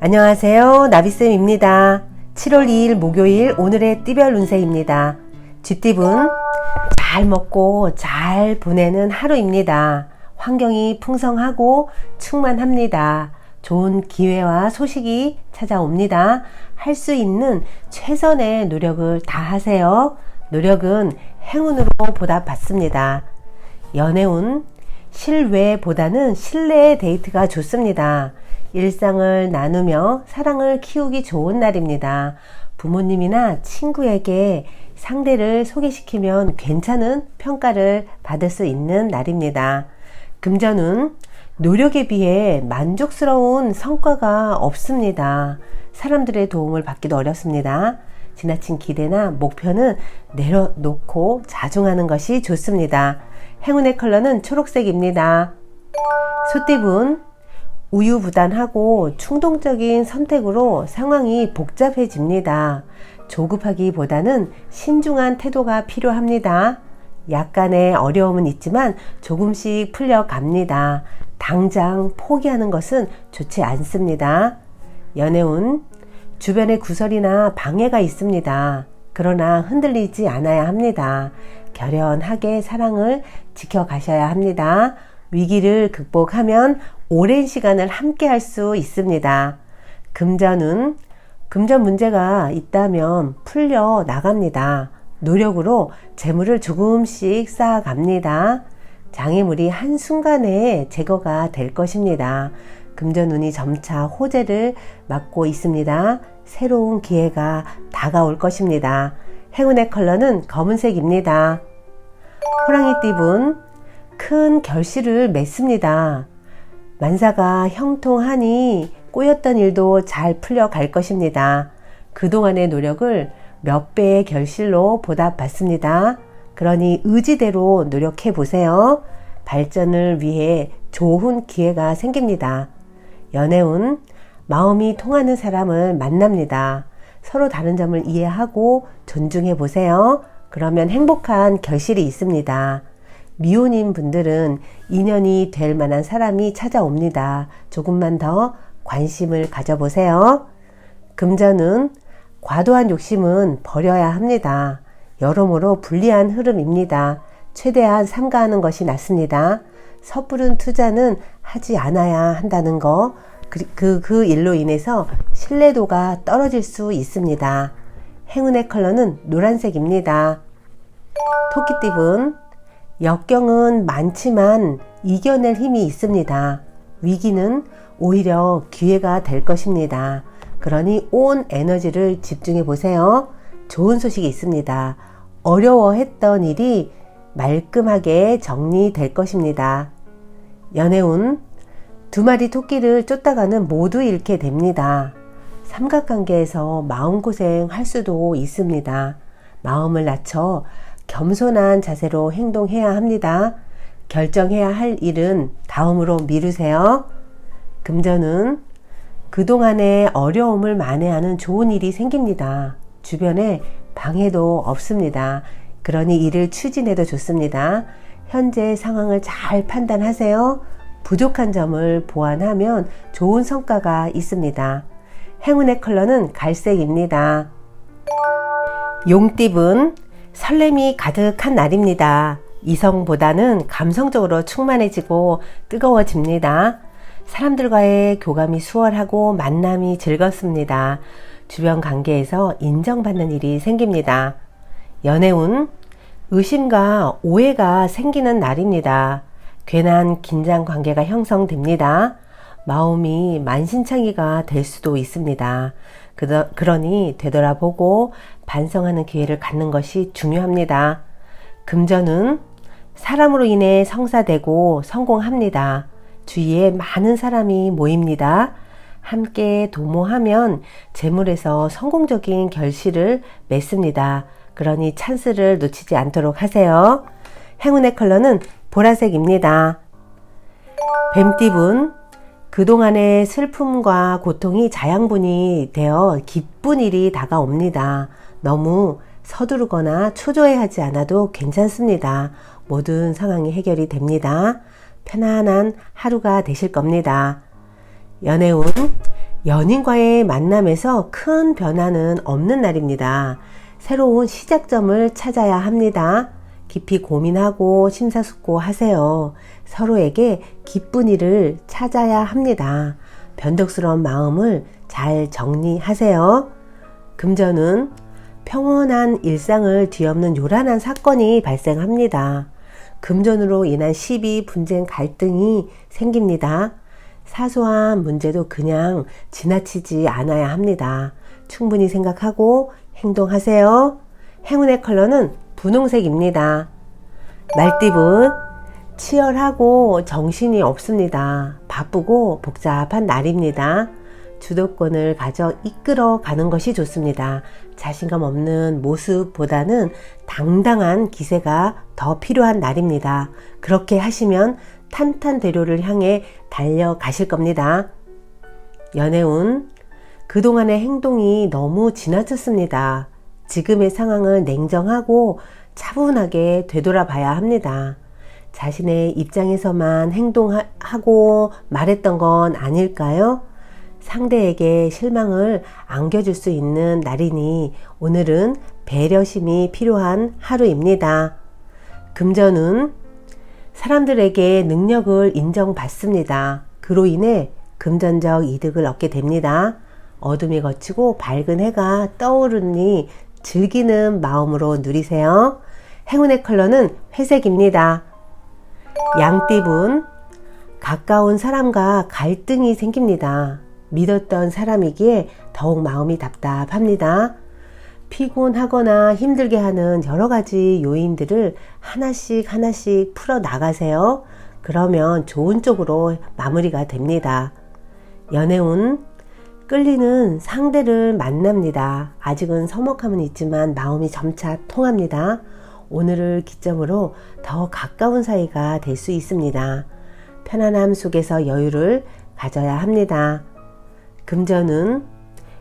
안녕하세요. 나비쌤입니다. 7월 2일 목요일 오늘의 띠별 운세입니다. 쥐띠분 잘 먹고 잘 보내는 하루입니다. 환경이 풍성하고 충만합니다. 좋은 기회와 소식이 찾아옵니다. 할 수 있는 최선의 노력을 다 하세요. 노력은 행운으로 보답받습니다. 연애운 실외보다는 실내의 데이트가 좋습니다. 일상을 나누며 사랑을 키우기 좋은 날입니다. 부모님이나 친구에게 상대를 소개시키면 괜찮은 평가를 받을 수 있는 날입니다. 금전은 노력에 비해 만족스러운 성과가 없습니다. 사람들의 도움을 받기도 어렵습니다. 지나친 기대나 목표는 내려놓고 자중하는 것이 좋습니다. 행운의 컬러는 초록색입니다. 소띠분 우유부단하고 충동적인 선택으로 상황이 복잡해집니다. 조급하기보다는 신중한 태도가 필요합니다. 약간의 어려움은 있지만 조금씩 풀려갑니다. 당장 포기하는 것은 좋지 않습니다. 연애운 주변에 구설이나 방해가 있습니다. 그러나 흔들리지 않아야 합니다. 결연하게 사랑을 지켜가셔야 합니다. 위기를 극복하면 오랜 시간을 함께 할 수 있습니다. 금전은 금전 문제가 있다면 풀려 나갑니다. 노력으로 재물을 조금씩 쌓아갑니다. 장애물이 한순간에 제거가 될 것입니다. 금전운이 점차 호재를 맞고 있습니다. 새로운 기회가 다가올 것입니다. 행운의 컬러는 검은색입니다. 호랑이 띠분 큰 결실을 맺습니다. 만사가 형통하니 꼬였던 일도 잘 풀려갈 것입니다. 그동안의 노력을 몇 배의 결실로 보답받습니다. 그러니 의지대로 노력해 보세요. 발전을 위해 좋은 기회가 생깁니다. 연애운 마음이 통하는 사람을 만납니다. 서로 다른 점을 이해하고 존중해 보세요. 그러면 행복한 결실이 있습니다. 미혼인 분들은 인연이 될 만한 사람이 찾아옵니다. 조금만 더 관심을 가져보세요. 금전은 과도한 욕심은 버려야 합니다. 여러모로 불리한 흐름입니다. 최대한 삼가하는 것이 낫습니다. 섣부른 투자는 하지 않아야 한다는 거, 그, 그, 그 일로 인해서 신뢰도가 떨어질 수 있습니다. 행운의 컬러는 노란색입니다. 토끼띠분, 역경은 많지만 이겨낼 힘이 있습니다. 위기는 오히려 기회가 될 것입니다. 그러니 온 에너지를 집중해 보세요. 좋은 소식이 있습니다. 어려워했던 일이 말끔하게 정리될 것입니다. 연애운 두 마리 토끼를 쫓다가는 모두 잃게 됩니다. 삼각관계에서 마음고생 할 수도 있습니다. 마음을 낮춰 겸손한 자세로 행동해야 합니다. 결정해야 할 일은 다음으로 미루세요. 금전은 그동안의 어려움을 만회하는 좋은 일이 생깁니다. 주변에 방해도 없습니다. 그러니 일을 추진해도 좋습니다. 현재 상황을 잘 판단하세요. 부족한 점을 보완하면 좋은 성과가 있습니다. 행운의 컬러는 갈색입니다. 용띠분 설렘이 가득한 날입니다. 이성보다는 감성적으로 충만해지고 뜨거워집니다. 사람들과의 교감이 수월하고 만남이 즐겁습니다. 주변 관계에서 인정받는 일이 생깁니다. 연애운 의심과 오해가 생기는 날입니다. 괜한 긴장 관계가 형성됩니다. 마음이 만신창이가 될 수도 있습니다. 그러니 되돌아보고 반성하는 기회를 갖는 것이 중요합니다. 금전은 사람으로 인해 성사되고 성공합니다. 주위에 많은 사람이 모입니다. 함께 도모하면 재물에서 성공적인 결실을 맺습니다. 그러니 찬스를 놓치지 않도록 하세요. 행운의 컬러는 보라색입니다. 뱀띠분, 그동안의 슬픔과 고통이 자양분이 되어 기쁜 일이 다가옵니다. 너무 서두르거나 초조해 하지 않아도 괜찮습니다. 모든 상황이 해결이 됩니다. 편안한 하루가 되실 겁니다. 연애운, 연인과의 만남에서 큰 변화는 없는 날입니다. 새로운 시작점을 찾아야 합니다. 깊이 고민하고 심사숙고하세요. 서로에게 기쁜 일을 찾아야 합니다. 변덕스러운 마음을 잘 정리하세요. 금전은 평온한 일상을 뒤엎는 요란한 사건이 발생합니다. 금전으로 인한 시비, 분쟁, 갈등이 생깁니다. 사소한 문제도 그냥 지나치지 않아야 합니다. 충분히 생각하고 행동하세요. 행운의 컬러는 분홍색입니다. 말띠분, 치열하고 정신이 없습니다. 바쁘고 복잡한 날입니다. 주도권을 가져 이끌어 가는 것이 좋습니다. 자신감 없는 모습보다는 당당한 기세가 더 필요한 날입니다. 그렇게 하시면 탄탄대로를 향해 달려가실 겁니다. 연애운, 그동안의 행동이 너무 지나쳤습니다. 지금의 상황을 냉정하고 차분하게 되돌아봐야 합니다. 자신의 입장에서만 행동하고 말했던 건 아닐까요? 상대에게 실망을 안겨줄 수 있는 날이니 오늘은 배려심이 필요한 하루입니다. 금전은 사람들에게 능력을 인정받습니다. 그로 인해 금전적 이득을 얻게 됩니다. 어둠이 거치고 밝은 해가 떠오르니 즐기는 마음으로 누리세요. 행운의 컬러는 회색입니다. 양띠분, 가까운 사람과 갈등이 생깁니다. 믿었던 사람이기에 더욱 마음이 답답합니다. 피곤하거나 힘들게 하는 여러 가지 요인들을 하나씩 하나씩 풀어 나가세요. 그러면 좋은 쪽으로 마무리가 됩니다. 연애운 끌리는 상대를 만납니다. 아직은 서먹함은 있지만 마음이 점차 통합니다. 오늘을 기점으로 더 가까운 사이가 될 수 있습니다. 편안함 속에서 여유를 가져야 합니다. 금전은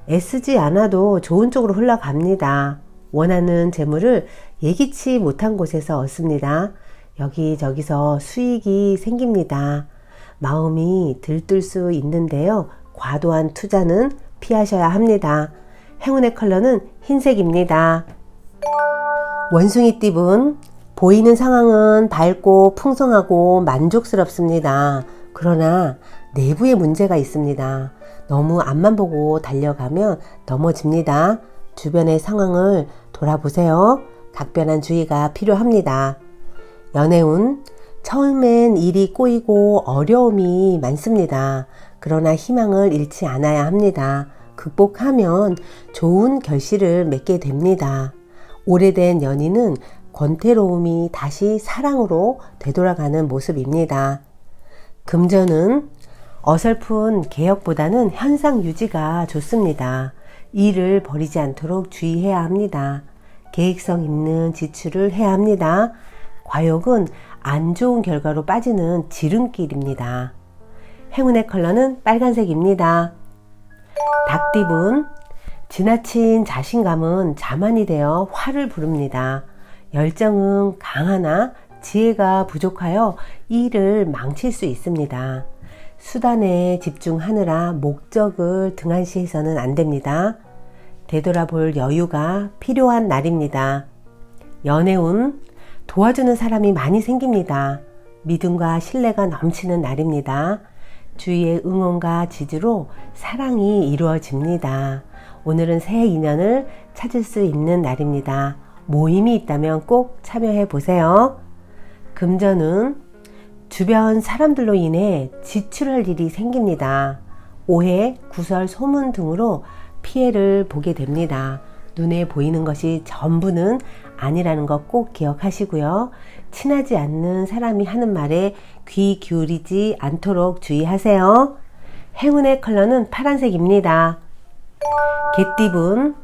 애쓰지 않아도 좋은 쪽으로 흘러갑니다. 원하는 재물을 예기치 못한 곳에서 얻습니다. 여기저기서 수익이 생깁니다. 마음이 들뜰 수 있는데요. 과도한 투자는 피하셔야 합니다. 행운의 컬러는 흰색입니다. 원숭이 띠분 보이는 상황은 밝고 풍성하고 만족스럽습니다. 그러나 내부에 문제가 있습니다. 너무 앞만 보고 달려가면 넘어집니다. 주변의 상황을 돌아보세요. 각별한 주의가 필요합니다. 연애운 처음엔 일이 꼬이고 어려움이 많습니다. 그러나 희망을 잃지 않아야 합니다. 극복하면 좋은 결실을 맺게 됩니다. 오래된 연인은 권태로움이 다시 사랑으로 되돌아가는 모습입니다. 금전은 어설픈 개혁보다는 현상 유지가 좋습니다. 일을 버리지 않도록 주의해야 합니다. 계획성 있는 지출을 해야 합니다. 과욕은 안 좋은 결과로 빠지는 지름길입니다. 행운의 컬러는 빨간색입니다. 닭띠분 지나친 자신감은 자만이 되어 화를 부릅니다. 열정은 강하나 지혜가 부족하여 일을 망칠 수 있습니다. 수단에 집중하느라 목적을 등한시해서는 안 됩니다. 되돌아볼 여유가 필요한 날입니다. 연애운 도와주는 사람이 많이 생깁니다. 믿음과 신뢰가 넘치는 날입니다. 주위의 응원과 지지로 사랑이 이루어집니다. 오늘은 새 인연을 찾을 수 있는 날입니다. 모임이 있다면 꼭 참여해 보세요. 금전은 주변 사람들로 인해 지출할 일이 생깁니다. 오해, 구설, 소문 등으로 피해를 보게 됩니다. 눈에 보이는 것이 전부는 아니라는 것 꼭 기억하시고요. 친하지 않는 사람이 하는 말에 귀 기울이지 않도록 주의하세요. 행운의 컬러는 파란색입니다. 개띠분,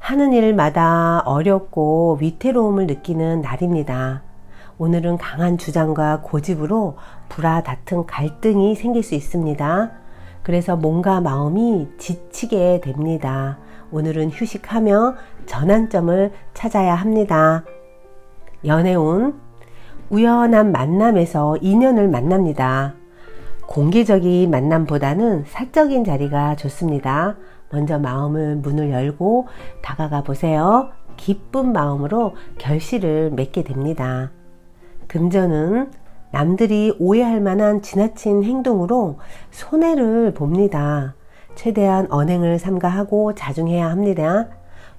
하는 일마다 어렵고 위태로움을 느끼는 날입니다. 오늘은 강한 주장과 고집으로 불화, 다툼, 갈등이 생길 수 있습니다. 그래서 몸과 마음이 지치게 됩니다. 오늘은 휴식하며 전환점을 찾아야 합니다. 연애운 우연한 만남에서 인연을 만납니다. 공개적인 만남보다는 사적인 자리가 좋습니다. 먼저 마음을 문을 열고 다가가 보세요. 기쁜 마음으로 결실을 맺게 됩니다. 금전은 남들이 오해할 만한 지나친 행동으로 손해를 봅니다. 최대한 언행을 삼가하고 자중해야 합니다.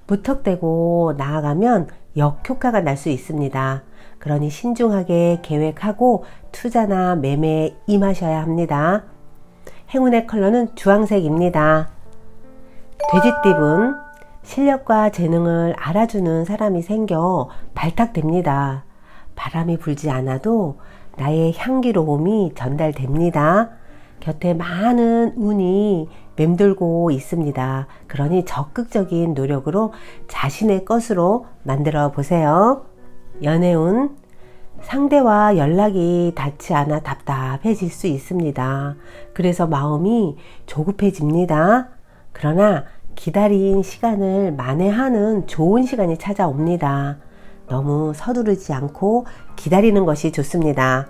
무턱대고 나아가면 역효과가 날 수 있습니다. 그러니 신중하게 계획하고 투자나 매매에 임하셔야 합니다. 행운의 컬러는 주황색입니다. 돼지띠은 실력과 재능을 알아주는 사람이 생겨 발탁됩니다. 바람이 불지 않아도 나의 향기로움이 전달됩니다. 곁에 많은 운이 맴돌고 있습니다. 그러니 적극적인 노력으로 자신의 것으로 만들어 보세요. 연애운 상대와 연락이 닿지 않아 답답해질 수 있습니다. 그래서 마음이 조급해집니다. 그러나 기다린 시간을 만회하는 좋은 시간이 찾아옵니다. 너무 서두르지 않고 기다리는 것이 좋습니다.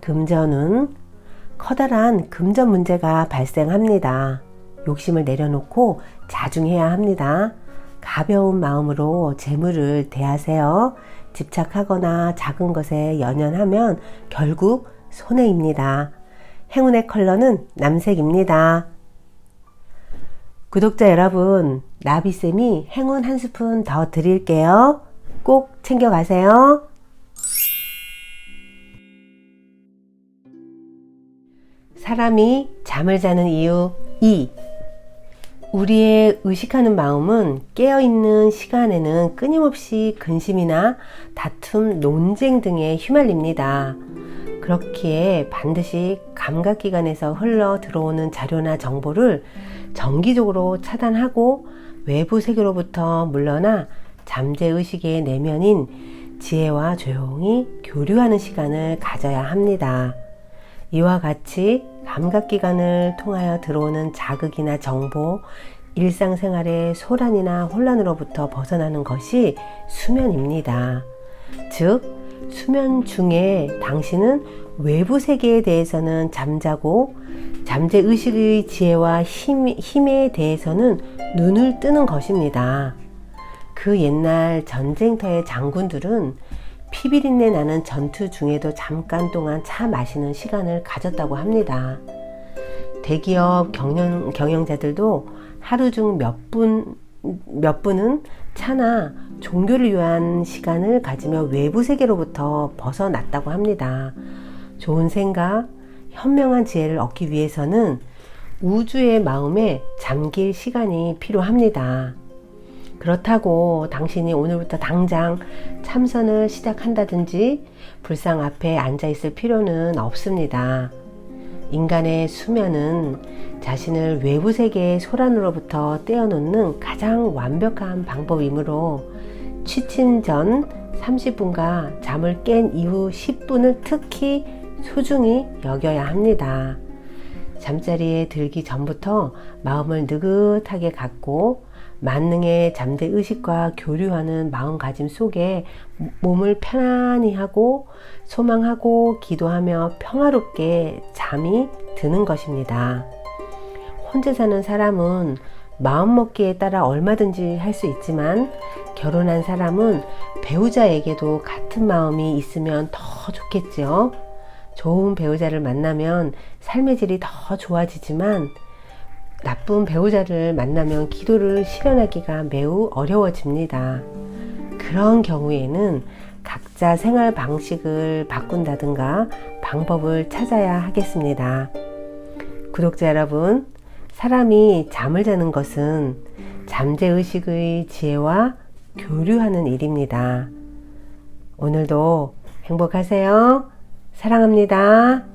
금전은 커다란 금전 문제가 발생합니다. 욕심을 내려놓고 자중해야 합니다. 가벼운 마음으로 재물을 대하세요. 집착하거나 작은 것에 연연하면 결국 손해입니다. 행운의 컬러는 남색입니다. 구독자 여러분, 나비쌤이 행운 한 스푼 더 드릴게요. 꼭 챙겨가세요. 사람이 잠을 자는 이유 2. 우리의 의식하는 마음은 깨어있는 시간에는 끊임없이 근심이나 다툼, 논쟁 등에 휘말립니다. 그렇기에 반드시 감각기관에서 흘러 들어오는 자료나 정보를 정기적으로 차단하고 외부 세계로부터 물러나 잠재의식의 내면인 지혜와 조용히 교류하는 시간을 가져야 합니다. 이와 같이 감각기관을 통하여 들어오는 자극이나 정보, 일상생활의 소란이나 혼란으로부터 벗어나는 것이 수면입니다. 즉, 수면 중에 당신은 외부 세계에 대해서는 잠자고 잠재 의식의 지혜와 힘, 힘에 대해서는 눈을 뜨는 것입니다. 그 옛날 전쟁터의 장군들은 피비린내 나는 전투 중에도 잠깐 동안 차 마시는 시간을 가졌다고 합니다. 대기업 경영, 경영자들도 하루 중 몇 분, 몇 분은 차나 종교를 위한 시간을 가지며 외부 세계로부터 벗어났다고 합니다. 좋은 생각, 현명한 지혜를 얻기 위해서는 우주의 마음에 잠길 시간이 필요합니다. 그렇다고 당신이 오늘부터 당장 참선을 시작한다든지 불상 앞에 앉아 있을 필요는 없습니다. 인간의 수면은 자신을 외부 세계의 소란으로부터 떼어놓는 가장 완벽한 방법이므로 취침 전 30분과 잠을 깬 이후 10분을 특히 소중히 여겨야 합니다. 잠자리에 들기 전부터 마음을 느긋하게 갖고 만능의 잠대 의식과 교류하는 마음가짐 속에 몸을 편안히 하고 소망하고 기도하며 평화롭게 잠이 드는 것입니다. 혼자 사는 사람은 마음 먹기에 따라 얼마든지 할 수 있지만 결혼한 사람은 배우자에게도 같은 마음이 있으면 더 좋겠지요. 좋은 배우자를 만나면 삶의 질이 더 좋아지지만 나쁜 배우자를 만나면 기도를 실현하기가 매우 어려워집니다. 그런 경우에는 각자 생활 방식을 바꾼다든가 방법을 찾아야 하겠습니다. 구독자 여러분, 사람이 잠을 자는 것은 잠재의식의 지혜와 교류하는 일입니다. 오늘도 행복하세요. 사랑합니다.